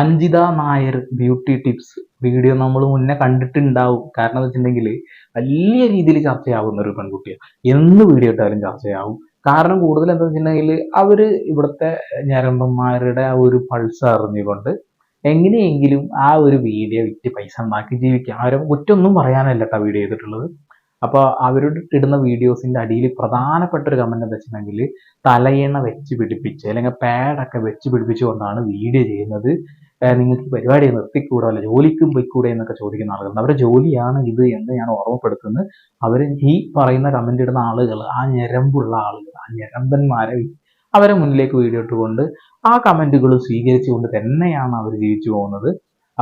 Anjitha Nair beauty tips video നമ്മൾ മുന്നേ കണ്ടിട്ടുണ്ടാവും. കാരണം എന്ന് വെച്ചിട്ടുണ്ടെങ്കിൽ വലിയ രീതിയിൽ ചർച്ചയാവുന്ന ഒരു പെൺകുട്ടിയാണ് എന്ത് വീഡിയോ ഇട്ടാലും ചർച്ചയാവും. കാരണം കൂടുതൽ എന്താ വെച്ചിട്ടുണ്ടെങ്കിൽ അവർ ഇവിടുത്തെ ഞരമ്പന്മാരുടെ ആ ഒരു പൾസ് അറിഞ്ഞുകൊണ്ട് എങ്ങനെയെങ്കിലും ആ ഒരു വീഡിയോ വിറ്റ് പൈസ ഉണ്ടാക്കി ജീവിക്കാം. അവരെ കുറ്റൊന്നും പറയാനല്ല കേട്ടോ വീഡിയോ ചെയ്തിട്ടുള്ളത്. അപ്പോൾ അവരുടെ ഇടുന്ന വീഡിയോസിന്റെ അടിയിൽ പ്രധാനപ്പെട്ട ഒരു കമന്റ് എന്താ വെച്ചിട്ടുണ്ടെങ്കിൽ തലയിണ വെച്ച് പിടിപ്പിച്ച് അല്ലെങ്കിൽ പാഡൊക്കെ വെച്ച് പിടിപ്പിച്ചുകൊണ്ടാണ് വീഡിയോ ചെയ്യുന്നത്. നിങ്ങൾക്ക് പരിപാടി നിർത്തിക്കൂടെ അല്ല ജോലിക്കും പോയിക്കൂടെ എന്നൊക്കെ ചോദിക്കുന്ന ആളുകൾ അവരുടെ ജോലിയാണ് ഇത് എന്ന് ഞാൻ ഓർമ്മപ്പെടുത്തുന്നത്. അവർ ഈ പറയുന്ന കമന്റ് ഇടുന്ന ആളുകൾ ആ ഞരമ്പുള്ള ആളുകൾ ആ ഞരമ്പന്മാരെ അവരെ മുന്നിലേക്ക് വീഡിയോ ഇട്ടുകൊണ്ട് ആ കമന്റുകൾ സ്വീകരിച്ചുകൊണ്ട് തന്നെയാണ് അവർ ജീവിച്ചു പോകുന്നത്.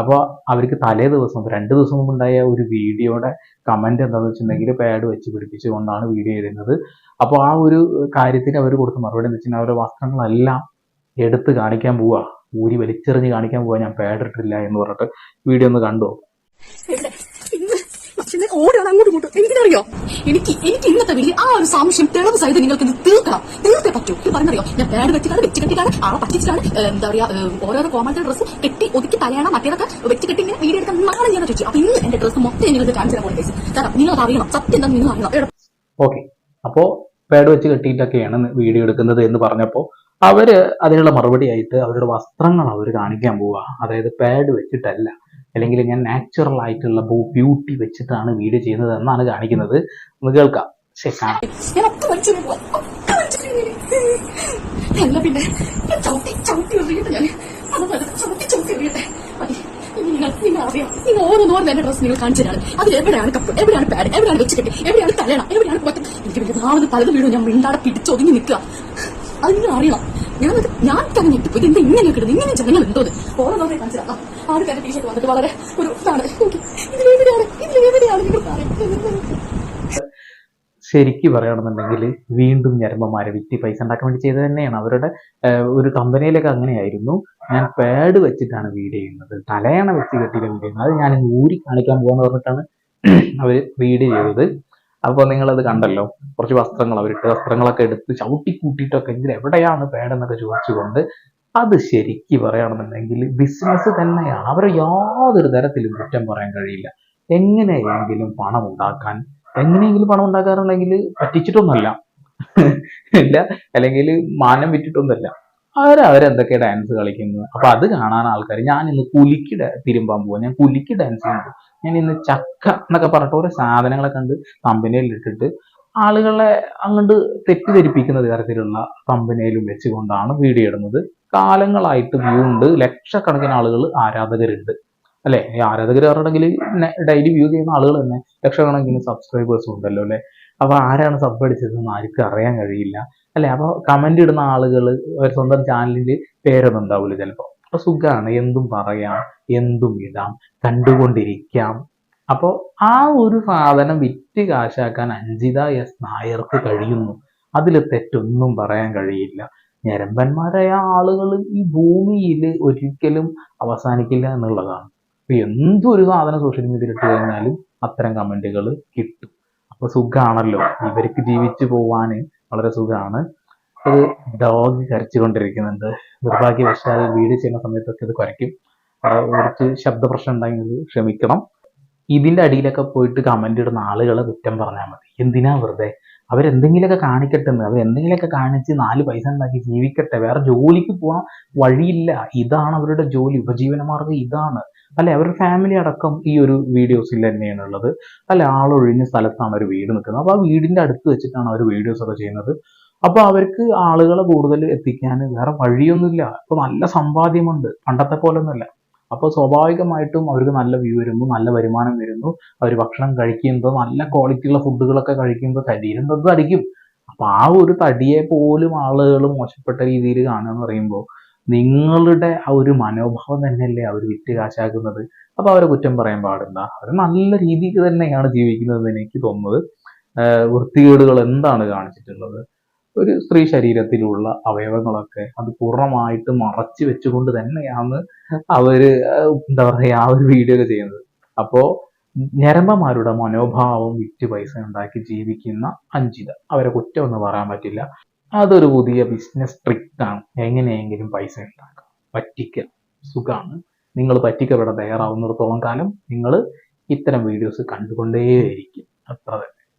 അപ്പോൾ അവർക്ക് തലേ ദിവസം രണ്ട് ദിവസം മുമ്പുണ്ടായ ഒരു വീഡിയോയുടെ കമന്റ് എന്താണെന്ന് വെച്ചിട്ടുണ്ടെങ്കിൽ പാഡ് വെച്ച് പിടിപ്പിച്ചുകൊണ്ടാണ് വീഡിയോ ചെയ്യുന്നത് അപ്പോൾ ആ ഒരു കാര്യത്തിന് അവർ കൊടുത്ത മറുപടി എന്ന് വെച്ചിട്ടുണ്ടെങ്കിൽ അവരുടെ വസ്ത്രങ്ങളെല്ലാം എടുത്ത് കാണിക്കാൻ പോവുക ഊരി വലിച്ചെറിഞ്ഞ് കാണിക്കാൻ പോവാ. ഞാൻ പാഡ് ഇട്ടില്ല എന്ന് പറഞ്ഞിട്ട് വീഡിയോ ഒന്ന് കണ്ടു പക്ഷേ ഓടാണ് അങ്ങോട്ടും ഇങ്ങോട്ടും. എനിക്കറിയോ എനിക്ക് എനിക്ക് ഇന്നത്തെ വീട്ടിൽ ആ ഒരു സംശയം തെളിവ് സഹിതം നിങ്ങൾക്ക് ഇത് തീർക്കണം. തീർത്തേ പറ്റൂ. ഇത് പറഞ്ഞറിയോ? ഞാൻ പാഡ് വെച്ചിട്ടാണ് വെച്ച് കെട്ടിട്ടാണ് ആളെ പറ്റിച്ചിട്ടാണ് എന്താ പറയാ ഓരോരോ കോമൺത്തെ ഡ്രസ്സ് കെട്ടി ഒതുക്കി തലയാണ് മറ്റേതൊക്കെ വെച്ച് കെട്ടി ഇങ്ങനെ വീഡിയോ എടുക്കാൻ നാളെ ഞാൻ ചോദിച്ചു അപ്പൊ ഇന്ന് എന്റെ ഡ്രസ്സ് മൊത്തം നിങ്ങൾക്ക് കാണിച്ചു തരാൻ പോയി കാരണം നിങ്ങൾ അറിയണം. സത്യം എന്താ നിങ്ങൾ അറിയണം. ഓക്കെ അപ്പോ പാഡ് വെച്ച് കെട്ടിയിട്ടൊക്കെയാണ് വീഡിയോ എടുക്കുന്നത് എന്ന് പറഞ്ഞപ്പോൾ അവർ അതിനുള്ള മറുപടി ആയിട്ട് അവരുടെ വസ്ത്രങ്ങൾ അവർ കാണിക്കാൻ പോവുക അതായത് പാഡ് വെച്ചിട്ടല്ല. അല്ലെങ്കിൽ ഞാൻ നാച്ചുറൽ ആയിട്ടുള്ള ബ്യൂട്ടി വെച്ചിട്ടാണ് വീഡിയോ ചെയ്യുന്നത് എന്നാണ് കാണിക്കുന്നത്. ഒന്ന് കേൾക്കാം. നിങ്ങൾ നിങ്ങൾ എവിടെയാണ് കപ്പ്? എവിടെയാണ് പാഡ് എവിടെയാണ് എവിടെയാണ് എവിടെയാണ് പലതും വീടും ഞാൻ മിണ്ടാടെ പിടിച്ചൊതുങ്ങി നിൽക്കുക. അത് നിങ്ങൾ അറിയണം. ഞാനത് ഞാൻ തന്നെ ഇത് എന്താ ഇങ്ങനെ കിട്ടുന്നത് ഇങ്ങനെ ജനങ്ങൾ ഉണ്ടോ ഓരോ ടീഷർട്ട് വന്നിട്ട് വളരെ ഒരു ശരിക്ക് പറയുകയാണെന്നുണ്ടെങ്കിൽ വീണ്ടും ഞരമ്പന്മാരെ വിറ്റി പൈസ ഉണ്ടാക്കാൻ വേണ്ടി ചെയ്തത് തന്നെയാണ്. അവരുടെ ഒരു കമ്പനിയിലൊക്കെ അങ്ങനെയായിരുന്നു. ഞാൻ പാഡ് വെച്ചിട്ടാണ് വീഡിയോ ചെയ്യുന്നത്. തലയണ വെച്ച് കെട്ടിയില്ല വീട് ചെയ്യുന്നത് അത് ഞാൻ ഊരി കാണിക്കാൻ പോകാന്ന് പറഞ്ഞിട്ടാണ് അവർ വീഡിയോ ചെയ്തത്. അപ്പോൾ അത് കണ്ടല്ലോ. കുറച്ച് വസ്ത്രങ്ങൾ അവരിട്ട് വസ്ത്രങ്ങളൊക്കെ എടുത്ത് ചവിട്ടി കൂട്ടിയിട്ടൊക്കെ എങ്കിൽ എവിടെയാണ് പേടെന്നൊക്കെ ചോദിച്ചുകൊണ്ട് അത് ശരിക്ക് പറയുകയാണെന്നുണ്ടെങ്കിൽ ബിസിനസ് തന്നെയാണ്. അവർ യാതൊരു തരത്തിലും കുറ്റം പറയാൻ കഴിയില്ല. എങ്ങനെയെങ്കിലും പണം ഉണ്ടാക്കാൻ എങ്ങനെയെങ്കിലും പണം ഉണ്ടാക്കാറുണ്ടെങ്കിൽ പറ്റിച്ചിട്ടൊന്നുമല്ല. ഇല്ല അല്ലെങ്കിൽ മാനം വിറ്റിട്ടൊന്നുമല്ല. അവർ അവരെന്തൊക്കെ ഡാൻസ് കളിക്കുന്നത് അപ്പൊ അത് കാണാൻ ആൾക്കാർ ഞാൻ ഇന്ന് കുലിക്ക് തിരുമ്പാൻ പോവാ. ഞാൻ കുലിക്ക് ഡാൻസ് ചെയ്യുന്നു ഞാൻ ഇന്ന് ചക്ക എന്നൊക്കെ പറഞ്ഞിട്ട് ഓരോ സാധനങ്ങളെ കണ്ട് കമ്പനിയിൽ ഇട്ടിട്ട് ആളുകളെ അങ്ങോട്ട് തെറ്റിദ്ധരിപ്പിക്കുന്ന തരത്തിലുള്ള കമ്പനിയിലും വെച്ചുകൊണ്ടാണ് വീഡിയോ ഇടുന്നത്. കാലങ്ങളായിട്ട് വ്യൂ ഉണ്ട് ലക്ഷക്കണക്കിന് ആളുകൾ ആരാധകരുണ്ട്. അല്ലെ? ഈ ആരാധകർ പറഞ്ഞിട്ടുണ്ടെങ്കിൽ ഡെയിലി വ്യൂ ചെയ്യുന്ന ആളുകൾ തന്നെ ലക്ഷക്കണക്കിന് സബ്സ്ക്രൈബേഴ്സും ഉണ്ടല്ലോ അല്ലെ? അപ്പൊ ആരാണ് സബ് അടിച്ചതെന്ന് ആർക്കും അറിയാൻ കഴിയില്ല. അല്ലെ? അപ്പൊ കമന്റ് ഇടുന്ന ആളുകൾ ഒരു സ്വന്തം ചാനലിന്റെ പേരൊന്നും ഉണ്ടാവില്ല ചിലപ്പോ. അപ്പൊ സുഖമാണ് എന്തും പറയാം. എന്തും ഇടാം. കണ്ടുകൊണ്ടിരിക്കാം. അപ്പോൾ ആ ഒരു സാധനം വിറ്റ് കാശാക്കാൻ അഞ്ജിത എസ് നായർക്ക് കഴിയുന്നു. അതിൽ തെറ്റൊന്നും പറയാൻ കഴിയില്ല. ഞരമ്പന്മാരായ ആളുകൾ ഈ ഭൂമിയിൽ ഒരിക്കലും അവസാനിക്കില്ല എന്നുള്ളതാണ്. അപ്പൊ എന്തൊരു സാധനം സോഷ്യൽ മീഡിയയിൽ ഇട്ട് കഴിഞ്ഞാലും അത്തരം കമന്റുകൾ കിട്ടും. അപ്പൊ സുഖാണല്ലോ. ഇവർക്ക് ജീവിച്ചു പോവാന് വളരെ സുഖമാണ്. ഒരു ഡോഗ് കരച്ചുകൊണ്ടിരിക്കുന്നുണ്ട്. നിർഭാഗ്യവശാൽ വീട് ചെയ്യുന്ന സമയത്തൊക്കെ ഇത് കുരയ്ക്കും. അത് കുറച്ച് ശബ്ദ പ്രശ്നം ഉണ്ടെങ്കിൽ ക്ഷമിക്കണം. ഇതിന്റെ അടിയിലൊക്കെ പോയിട്ട് കമന്റ് ഇടുന്ന ആളുകളെ കുറ്റം പറഞ്ഞാൽ മതി. എന്തിനാ വെറുതെ അവരെന്തെങ്കിലുമൊക്കെ കാണിക്കട്ടെ എന്ന് അവരെന്തെങ്കിലുമൊക്കെ കാണിച്ച് നാല് പൈസ ഉണ്ടാക്കി ജീവിക്കട്ടെ വേറെ ജോലിക്ക് പോകാൻ വഴിയില്ല. ഇതാണ് അവരുടെ ജോലി ഉപജീവനമാർഗം ഇതാണ്. അല്ലെ? അവരുടെ ഫാമിലി അടക്കം ഈ ഒരു വീഡിയോസിൽ തന്നെയാണ് ഉള്ളത്. അല്ലെ? ആളൊഴിഞ്ഞ സ്ഥലത്താണ് ഒരു വീട് നിൽക്കുന്നത്. അപ്പോൾ ആ വീടിന്റെ അടുത്ത് വെച്ചിട്ടാണ് അവർ വീഡിയോസ് ഒക്കെ ചെയ്യുന്നത്. അപ്പോൾ അവർക്ക് ആളുകളെ കൂടുതൽ എത്തിക്കാൻ വേറെ വഴിയൊന്നുമില്ല. ഇപ്പൊ നല്ല സമ്പാദ്യമുണ്ട്. പണ്ടത്തെ പോലെ അപ്പൊ സ്വാഭാവികമായിട്ടും അവർക്ക് നല്ല വ്യൂ വരുന്നു നല്ല വരുമാനം വരുന്നു. അവർ ഭക്ഷണം കഴിക്കുമ്പോൾ നല്ല ക്വാളിറ്റിയുള്ള ഫുഡുകളൊക്കെ കഴിക്കുമ്പോൾ ശരീരം തടിക്കും അപ്പൊ ആ ഒരു തടിയെ പോലും ആളുകൾ മോശപ്പെട്ട രീതിയിൽ കാണുക എന്ന് പറയുമ്പോൾ നിങ്ങളുടെ ആ ഒരു മനോഭാവം തന്നെയല്ലേ അവർ വിറ്റ് കാശാക്കുന്നത്. അപ്പൊ അവരെ കുറ്റം പറയാൻ പാടില്ല. അവർ നല്ല രീതിയിൽ തന്നെയാണ് ജീവിക്കുന്നത് എനിക്ക് തോന്നുന്നത്. വൃത്തികേടുകൾ എന്താണ് കാണിച്ചിട്ടുള്ളത്? ഒരു സ്ത്രീ ശരീരത്തിലുള്ള അവയവങ്ങളൊക്കെ അത് പൂർണമായിട്ട് മറച്ചു വെച്ചുകൊണ്ട് തന്നെയാണ് അവർ എന്താ പറയുക ആ ഒരു വീഡിയോ ചെയ്യുന്നത്. അപ്പോ ഞരമ്പന്മാരുടെ മനോഭാവം വിറ്റ് പൈസ ഉണ്ടാക്കി ജീവിക്കുന്ന അഞ്ചിത. അവരെ കുറ്റം ഒന്നും പറയാൻ പറ്റില്ല. അതൊരു പുതിയ ബിസിനസ് ട്രിക്കാണ് എങ്ങനെയെങ്കിലും പൈസ ഉണ്ടാക്കാം. പറ്റിക്കുക സുഖമാണ് നിങ്ങൾ പറ്റിക്കപ്പെടാൻ തയ്യാറാവുന്നിടത്തോളം കാലം നിങ്ങൾ ഇത്തരം വീഡിയോസ് കണ്ടുകൊണ്ടേയിരിക്കും. അത്ര തന്നെ